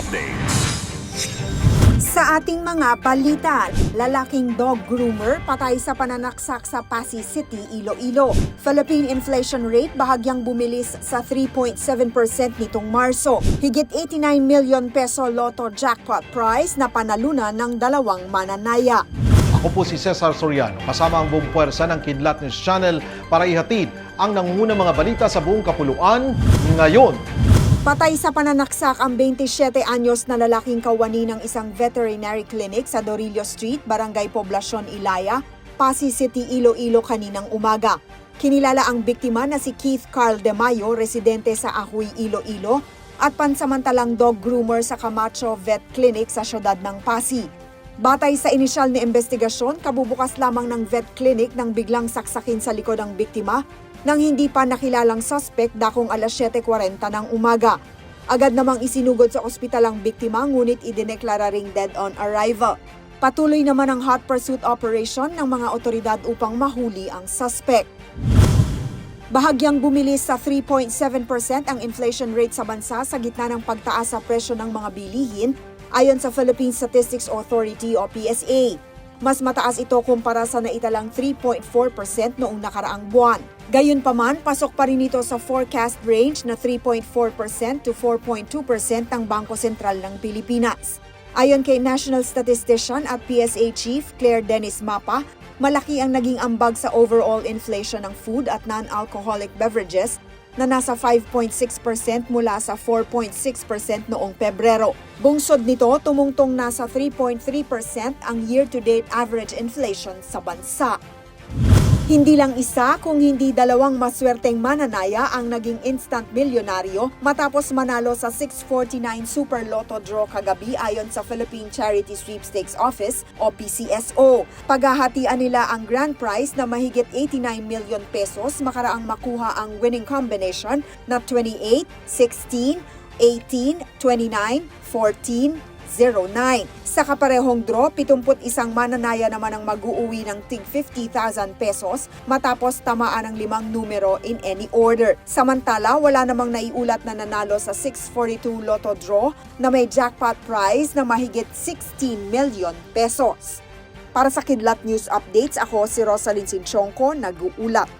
Updates. Sa ating mga balita, lalaking dog groomer patay sa pananaksak sa Pasig City, Iloilo. Philippine inflation rate bahagyang bumilis sa 3.7% nitong Marso. Higit 89 million peso lotto jackpot prize na panalunan ng dalawang mananaya. Ako po si Cesar Soriano, kasama ang buong puwersa ng Kidlat News Channel para ihatid ang nangungunang mga balita sa buong kapuluan ngayon. Patay sa pananaksak ang 27 anyos na lalaking kawani ng isang veterinary clinic sa Dorillo Street, Barangay Poblacion, Ilaya, Pasig City, Iloilo kaninang umaga. Kinilala ang biktima na si Keith Carl De Mayo, residente sa Ahuy, Iloilo, at pansamantalang dog groomer sa Camacho Vet Clinic sa syudad ng Pasig. Batay sa inisyal na investigasyon, kabubukas lamang ng vet clinic nang biglang saksakin sa likod ang biktima nang hindi pa nakilalang suspect dakong alas 7.40 ng umaga. Agad namang isinugod sa ospital ang biktima ngunit idineklara ring dead on arrival. Patuloy naman ang hot pursuit operation ng mga otoridad upang mahuli ang suspect. Bahagyang bumilis sa 3.7% ang inflation rate sa bansa sa gitna ng pagtaas sa presyo ng mga bilihin ayon sa Philippine Statistics Authority o PSA. Mas mataas ito kumpara sa naitalang 3.4% noong nakaraang buwan. Gayunpaman, pasok pa rin ito sa forecast range na 3.4% to 4.2% ng Bangko Sentral ng Pilipinas. Ayon kay National Statistician at PSA Chief Claire Dennis Mapa, malaki ang naging ambag sa overall inflation ng food at non-alcoholic beverages na nasa 5.6% mula sa 4.6% noong Pebrero. Bungsod nito, tumungtong nasa 3.3% ang year-to-date average inflation sa bansa. Hindi lang isa kung hindi dalawang maswerteng mananaya ang naging instant milyonaryo matapos manalo sa 649 Super Lotto draw kagabi ayon sa Philippine Charity Sweepstakes Office o PCSO. Paghahatian nila ang grand prize na mahigit 89 million pesos makaraang makuha ang winning combination na 28, 16, 18, 29, 14, 09. Sa kaparehong draw, 71 mananaya naman ang mag-uuwi ng tig 50,000 pesos matapos tamaan ang limang numero in any order. Samantala, wala namang naiulat na nanalo sa 642 Lotto draw na may jackpot prize na mahigit 16 million pesos. Para sa Kidlat News Updates, ako si Rosalyn Sinchonko, nag-uulat.